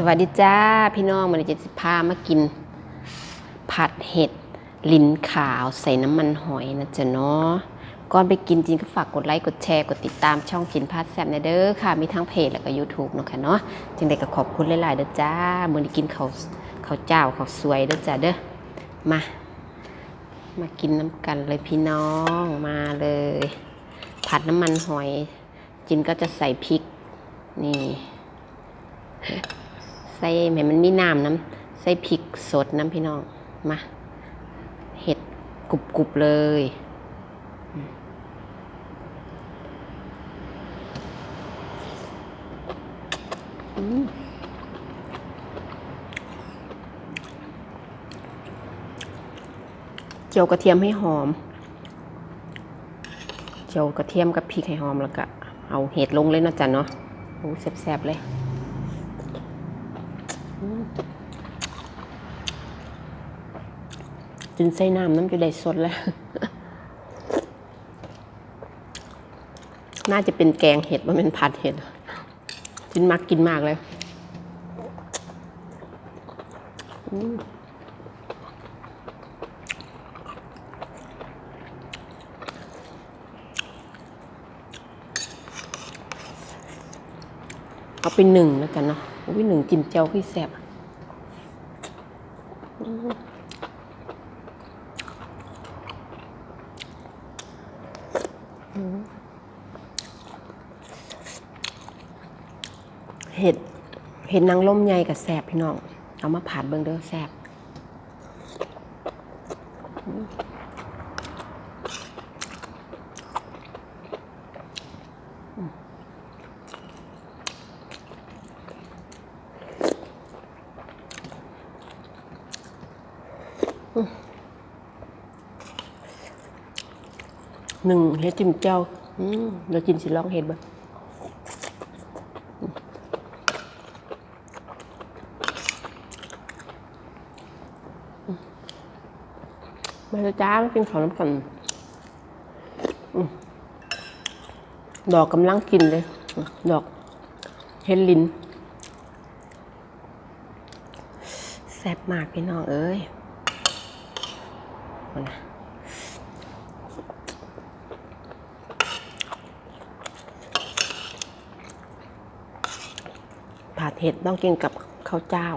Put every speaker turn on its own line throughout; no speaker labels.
สวัสดีจ้าพี่น้องมันจะพามากิน ผัดเห็ดลิ้นขาวใส่น้ำมันหอยนะจ๊ะเนาะก่อนไปกินจริงก็ฝากกดไลค์กดแชร์กดติดตามช่องกินพาดแซ่บในเด้อค่ะ มีทั้งเพจแล้วก็ YouTube เนาะค่ะเนาะจึงได้ก็ขอบคุณหลายๆเด้อจ้ามือนี้กินเขาวข้าเจ้าเขาสวยเด้อจ้าเด้อมา มากินน้ำกันเลยพี่น้องมาเลย ผัดน้ำมันหอย จินก็จะใส่พริกนี่ ใส่แหม่มันมีน้ำน้ำใส่พริกสดน้ำพี่น้อง มาเห็ดกรุบกรุบๆเลย อืมอืมเจียวกระเทียมให้หอม เจียวกระเทียมกับพริกให้หอมแล้วก็เอาเห็ดลงเลยเนาะจ้ะเนาะโอ้แซ่บๆเลย จนใส่น้ำน้ำจะได้สดแล้ว น่าจะเป็นแกงเห็ดว่าเป็นผัดเห็ดจินมักกินมากเลยเอาไปหนึ่งแล้วกันเนาะ เอาไปหนึ่งจิ้มเจียวพี่แซ่บเห็ดเห็ดนางลมใหญ่กับแสบพี่น้อง เอามาผัดเบิ่งเด้อแสบ หนึ่งเห็ดจิ้มเจ้าเดี๋ยวกินสิลองเห็ดเบิ่งมาเลยจ้ามากินข้าวน้ำกันดอกกำลังกินเลย ดอกเฮดลิน แซ่บมากพี่น้องเอ้ย เอานะผัดเห็ดต้องกินกับข้าวเจ้า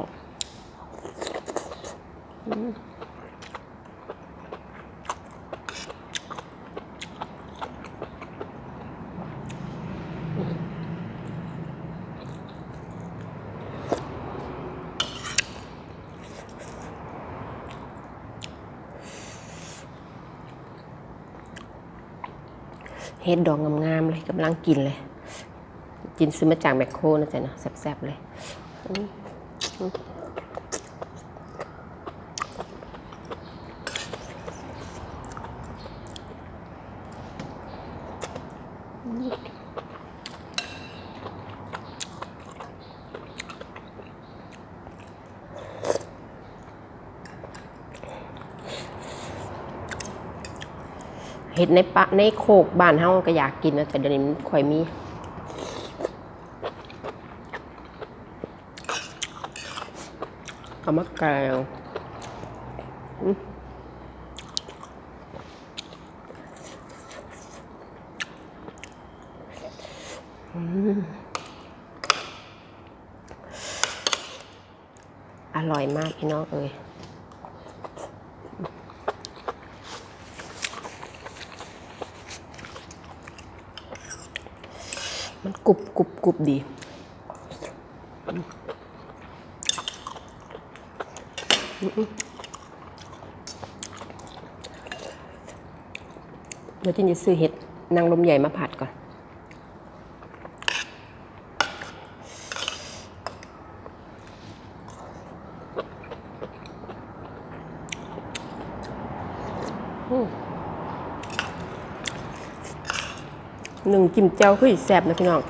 เฮ็ดดองงามๆเลยกำลังกินเลย กินซื้อมาจากแมคโครนะจ๊ะเนาะแซ่บๆเลย เห็ดในปะในโคกบ้านเฮาก็อยากกินนะแต่เดี๋ยวนี้มันค่อยมีเอามาแกงอืมอืมอร่อยมากพี่น้องเอ้ย กรุบกรุบกรุบดี เดี๋ยวจินจะซื้อเห็ดนางลมใหญ่มาผัดก่อน หนึ่งจิ้มเจ้าคือแซ่บนะพี่น้อง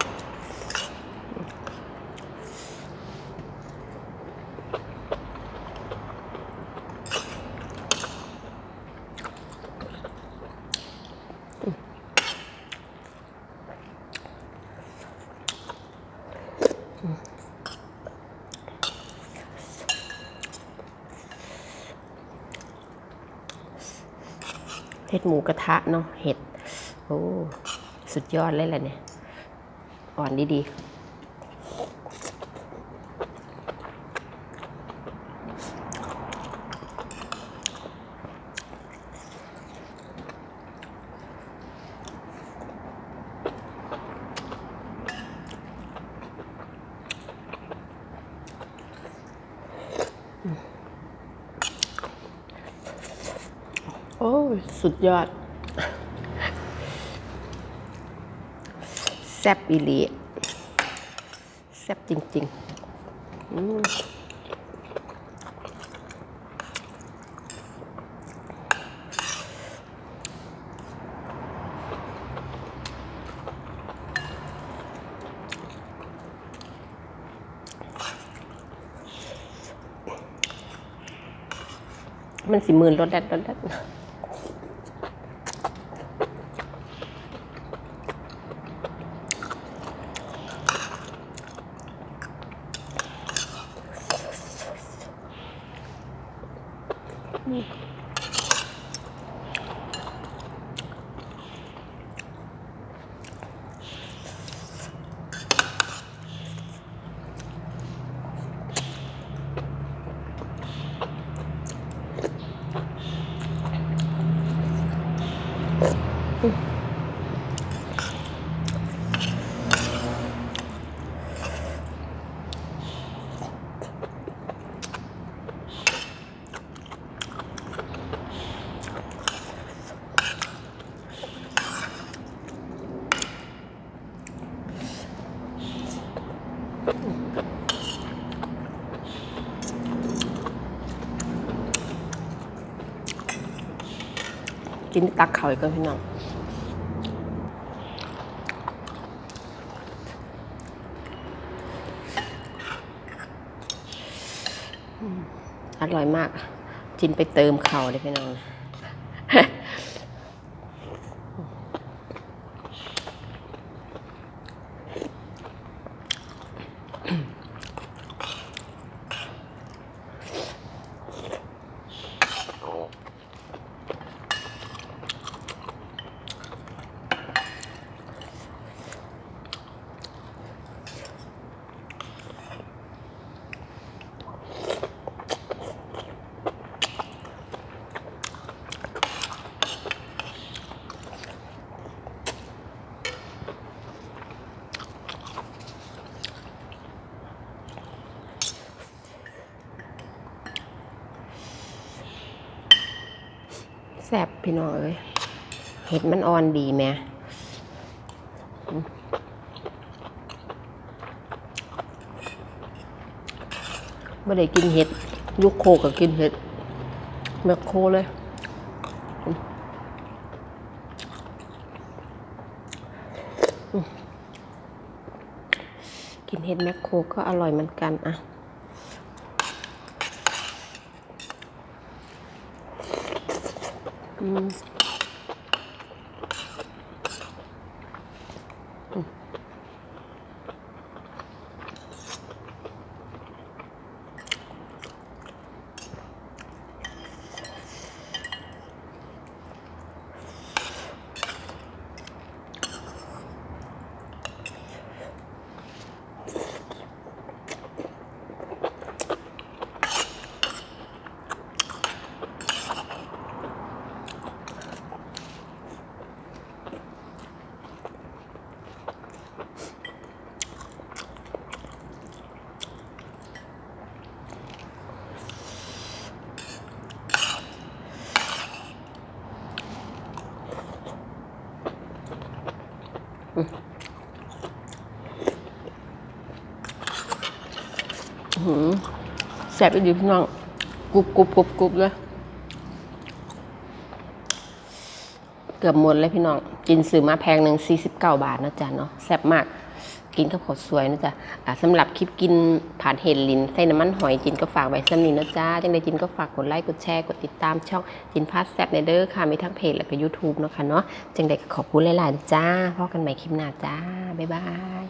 เห็ดหมูกระทะเนาะเห็ด โอ้ สุดยอดเลยแหละเนี่ย อ่อนดีๆ สุดยอด แซ่บอีหลีแซ่บจริงๆอืมมันสิมืนรสแดดรสแดด 嗯。嗯 กินตักเขาอีกก็พี่น้องอร่อยมากจินไปเติมเข่าเลยพี่น้อง แซ่บพี่น้องเอ้ยเห็ดมันอ่อนดีแม่อืมไม่ได้กินเห็ดยุคโคกับกินเห็ดแมคโคเลยกินเห็ดแมคโครก็อร่อยเหมือนกันอะ อืมหืม แซ่บอีดีพี่น้องกรุบกรุบกรุบกรุบเลยเกือบหมดเลยพี่น้อง กินซื้อมาแพงหนึ่ง49บาทนะจ๊ะเนาะแซ่บมาก กินกับข้าวสวยนะจ๊ะสำหรับคลิปกินผ่านเห็ดลินใส่น้ำมันหอยจินก็ฝากไว้สำนีนะจ๊ะจังใดจินก็ฝากกดไลค์กดแชร์กดติดตามช่องจินพาสแซ่บในเด้อค่ะมีทั้งเพจและก็ YouTube เนาะค่ะเนาะจังใดก็ขอบคุณหลายๆนะจ้าพบกันใหม่คลิปหน้าจ้าบ๊ายบาย